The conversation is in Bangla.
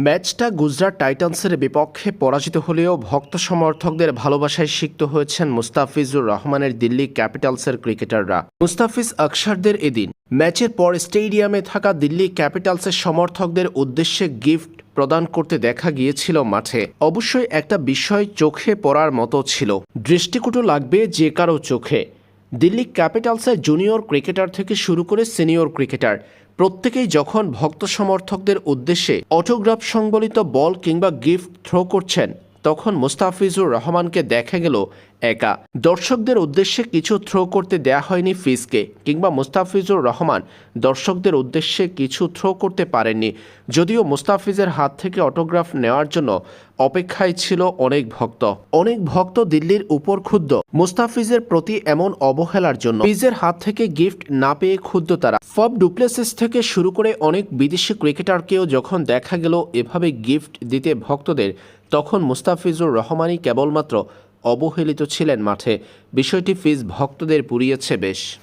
ম্যাচটা গুজরাট টাইটান্সের বিপক্ষে পরাজিত হলেও ভক্ত সমর্থকদের ভালোবাসায় সিক্ত হয়েছেন মুস্তাফিজুর রহমানের দিল্লি ক্যাপিটালসের ক্রিকেটাররা। মুস্তাফিজ আকসারদের এদিন। ম্যাচের পর স্টেডিয়ামে থাকা দিল্লি ক্যাপিটালসের সমর্থকদের উদ্দেশ্যে গিফট প্রদান করতে দেখা গিয়েছিল মাঠে। অবশ্যই একটা বিষয় চোখে পড়ার মতো ছিল। দৃষ্টিকটু লাগবে যে কারও চোখে। দিল্লি ক্যাপিটালসের জুনিয়র ক্রিকেটার থেকে শুরু করে সিনিয়র ক্রিকেটার। প্রত্যেকেই যখন ভক্ত সমর্থকদের উদ্দেশ্যে অটোগ্রাফ সংবলিত বল কিংবা গিফট থ্রো করছেন, তখন মুস্তাফিজুর রহমানকে দেখা গেল একা। দর্শকদের উদ্দেশ্যে কিছু থ্রো করতে দেয়া হয়নি ফিজকে, কিংবা মুস্তাফিজুর রহমান। দর্শকদের উদ্দেশ্যে কিছু থ্রো করতে পারেননি, যদিও মুস্তাফিজের হাত থেকে অটোগ্রাফ নেওয়ার জন্য অপেক্ষায় ছিল অনেক ভক্ত। অনেক ভক্ত দিল্লির উপর ক্ষুব্ধ, মুস্তাফিজের প্রতি এমন অবহেলার জন্য। ফিজের হাত থেকে গিফট না পেয়ে ক্ষুব্ধ তারা। ফব ডুপ্লেসিস থেকে শুরু করে অনেক বিদেশি ক্রিকেটারকেও যখন দেখা গেল এভাবে গিফট দিতে ভক্তদের, তখন মুস্তাফিজুর রহমানই কেবলমাত্র অবহেলিত ছিলেন মাঠে। বিষয়টি ফিজ ভক্তদের পুড়িয়েছে বেশ।